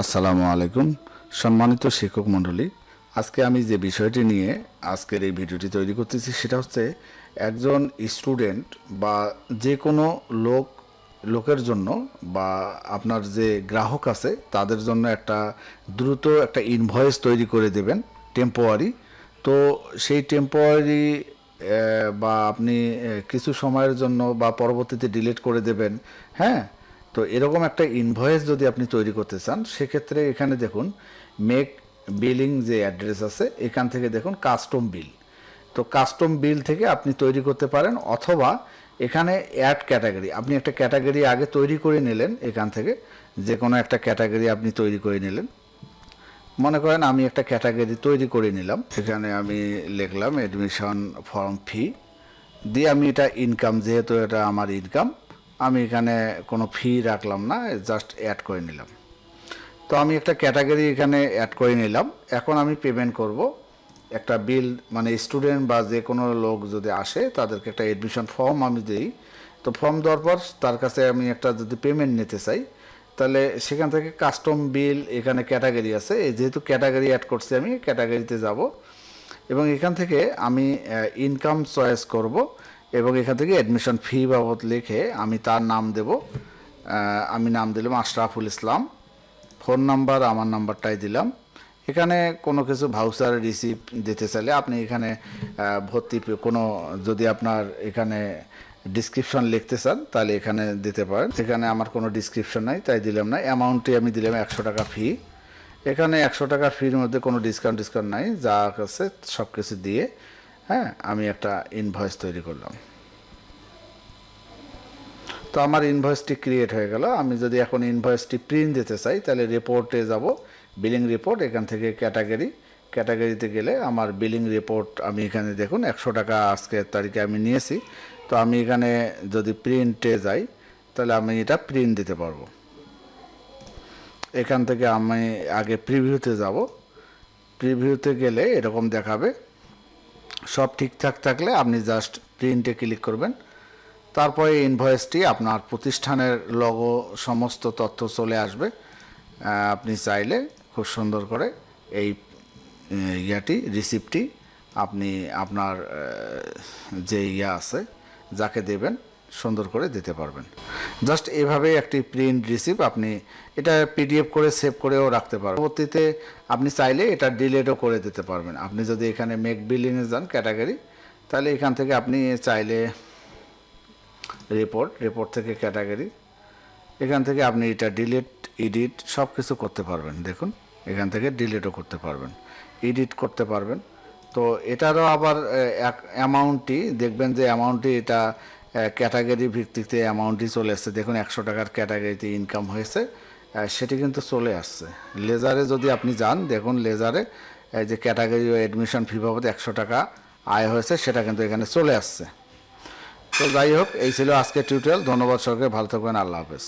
আসসালামু আলাইকুম, সম্মানিত শিক্ষক মণ্ডলী। আজকে আমি যে বিষয়টি নিয়ে আজকের এই ভিডিওটি তৈরি করতেছি সেটা হচ্ছে একজন স্টুডেন্ট বা যে কোনো লোক, লোকের জন্য বা আপনার যে গ্রাহক আছে তাদের জন্য একটা দ্রুত একটা ইনভয়েস তৈরি করে দেবেন টেম্পোয়ারি তো সেই টেম্পোয়ারি বা আপনি কিছু সময়ের জন্য বা পরবর্তীতে ডিলিট করে দেবেন হ্যাঁ? তো এরকম একটা ইনভয়েস যদি আপনি তৈরি করতে চান, সেক্ষেত্রে এখানে দেখুন মেক বিলিং যে অ্যাড্রেস আছে, এখান থেকে দেখুন কাস্টম বিল তো কাস্টম বিল থেকে আপনি তৈরি করতে পারেন, অথবা এখানে অ্যাড ক্যাটাগরি আপনি একটা ক্যাটাগরি আগে তৈরি করে নিলেন এখান থেকে যে কোনো একটা ক্যাটাগরি আপনি তৈরি করে নিলেন। মনে করেন আমি একটা ক্যাটাগরি তৈরি করে নিলাম, এখানে আমি লিখলাম অ্যাডমিশন ফর্ম ফি দিয়ে আমি এটা ইনকাম যেহেতু এটা আমার ইনকাম আমি এখানে কোনো ফি রাখলাম না জাস্ট অ্যাড করে নিলাম। তো আমি একটা ক্যাটাগরি এখানে অ্যাড করে নিলাম। এখন আমি পেমেন্ট করব। একটা বিল মানে স্টুডেন্ট বা যে কোনো লোক যদি আসে, তাদেরকে একটা এডমিশন ফর্ম আমি দিই। তো ফর্ম দেওয়ার পর তার কাছে আমি একটা যদি পেমেন্ট নিতে চাই, তাহলে সেখান থেকে কাস্টম বিল এখানে ক্যাটাগরি আছে। এই যেহেতু ক্যাটাগরি অ্যাড করছি আমি ক্যাটাগরিতে যাব। এবং এখান থেকে আমি ইনকাম চয়েস করব। এবং এখান থেকে অ্যাডমিশন ফি বাবদ লিখে আমি তার নাম দেব। আমি নাম দিলাম আশরাফুল ইসলাম। ফোন নাম্বার, আমার নাম্বারটাই দিলাম। এখানে কোনো কিছু ভাউচার রিসিভ দিতে চাইলে আপনি এখানে ভর্তি কোনো যদি আপনার এখানে ডিসক্রিপশন লিখতে চান, তাহলে এখানে দিতে পারেন। এখানে আমার কোনো ডিসক্রিপশন নাই, তাই দিলাম না। অ্যামাউন্টটি আমি দিলাম একশো টাকা ফি এখানে একশো টাকা ফির মধ্যে কোনো ডিসকাউন্ট ডিসকাউন্ট নাই, যা আছে সব কিছু দিয়ে। হ্যাঁ আমি একটা ইনভয়েস তৈরি করলাম। তো আমার ইনভয়েসটি ক্রিয়েট হয়ে গেল। আমি যদি এখন ইনভয়েসটি প্রিন্ট দিতে চাই, তাহলে রিপোর্টে যাব বিলিং রিপোর্ট এখান থেকে ক্যাটাগরি ক্যাটাগরিতে গেলে আমার বিলিং রিপোর্ট আমি এখানে দেখুন, একশো টাকা আজকের তারিখে আমি নিয়েছি। তো আমি এখানে যদি প্রিন্টে যাই, তাহলে আমি এটা প্রিন্ট দিতে পারব। এখান থেকে আমি আগে প্রিভিউতে যাব। প্রিভিউতে গেলে এরকম দেখাবে সব ঠিকঠাক থাকলে আপনি জাস্ট প্রিন্টে ক্লিক করবেন। তারপরে ইনভয়েসটি আপনার প্রতিষ্ঠানের লগো সমস্ত তথ্য চলে আসবে। আপনি চাইলে খুব সুন্দর করে এই ইয়াটি রিসিপ্টটি আপনি আপনার যে ইয়া আছে, যাকে দেবেন সুন্দর করে দিতে পারবেন। জাস্ট এভাবে একটি প্রিন্ট রিসিপ্ট আপনি এটা পিডিএফ করে সেভ করেও রাখতে পারবেন। পরবর্তীতে আপনি চাইলে এটা ডিলেটও করে দিতে পারবেন। আপনি যদি এখানে মেক বিলিংয়ে যান ক্যাটাগরি তাহলে এখান থেকে আপনি চাইলে রিপোর্ট রিপোর্ট থেকে ক্যাটাগরি এখান থেকে আপনি এটা ডিলিট এডিট সব কিছু করতে পারবেন। দেখুন, এখান থেকে ডিলিটও করতে পারবেন। এডিট করতে পারবেন। তো এটারও আবার এক অ্যামাউন্টটি দেখবেন যে অ্যামাউন্টটি এটা ক্যাটাগরি ভিত্তিতে অ্যামাউন্টই চলে আসছে। দেখুন, একশো টাকার ক্যাটাগরিতে ইনকাম হয়েছে। সেটি কিন্তু চলে আসছে। লেজারে যদি আপনি যান, দেখুন, লেজারে যে ক্যাটাগরি ও অ্যাডমিশন ফি বাবদ একশো টাকা আয় হয়েছে, সেটা কিন্তু এখানে চলে আসছে। তো যাই হোক, এই ছিল আজকের টিউটোরিয়াল ধন্যবাদ সরকার ভালো থাকবেন। আল্লাহ হাফেজ।